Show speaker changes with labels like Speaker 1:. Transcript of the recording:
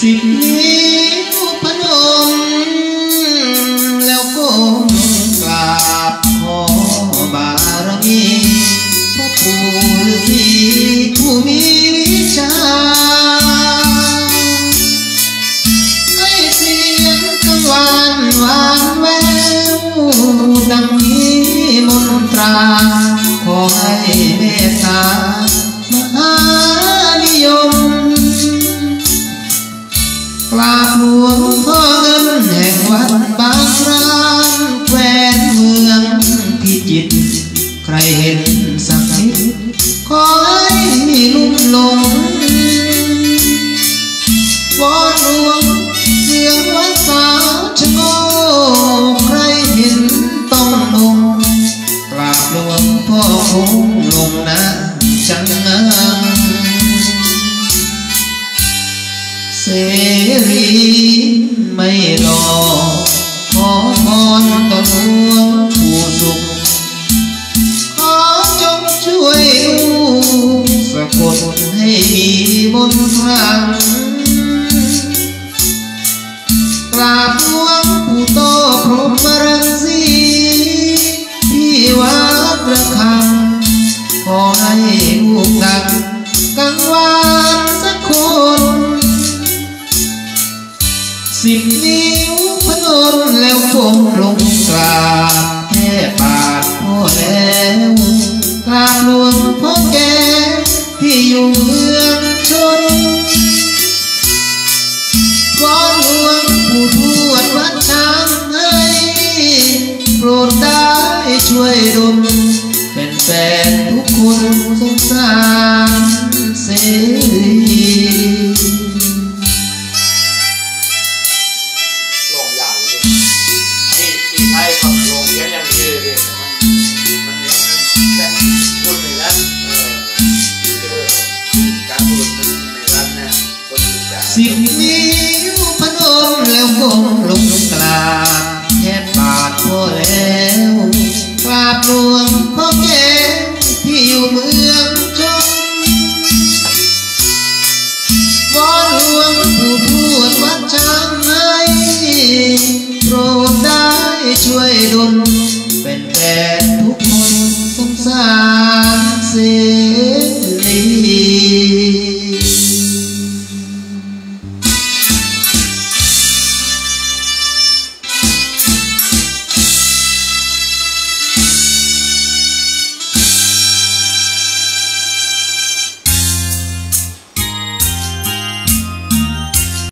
Speaker 1: สิบนิ้วพนมแล้วก้มกราบขอบารมีพ่อภูรีผู้มิชาไม่เสียงกังวานวานแววดังนี้มนตราขอให้เมตตา กราบหลวงพ่อเงินแห่งวัดบางครานแควนเมืองพิจิตรใครเห็น เสรีไม่รอขอพรต่อหลวงผู้สุขขอจงช่วยลูกสะกดให้มีมนต์คลังกราบหลวงปู่โตพรหมรังสีที่วัดระฆังขอให้ลูกดังกัง สิบนิ้วพนมแล้วคงลงกราบแค่บาทพ่อแล้วกราบหลวงพ่อแก่ที่อยู่เมืองชนวอนหลวงปู่ทวดวัดช้างให้โปรดได้ช่วยดลเป็นแฟนทุกคนสงสารเสรี นิ้วพนมแล้วก้มลงกราบแทบบาทพ่อแล้วกราบหลวงพ่อแก่ที่อยู่เมืองชนวอนหลวงปู่ทวดวัดช้างให้โปรดได้ช่วยดลเป็นแฟนทุกคนสงสารเสีย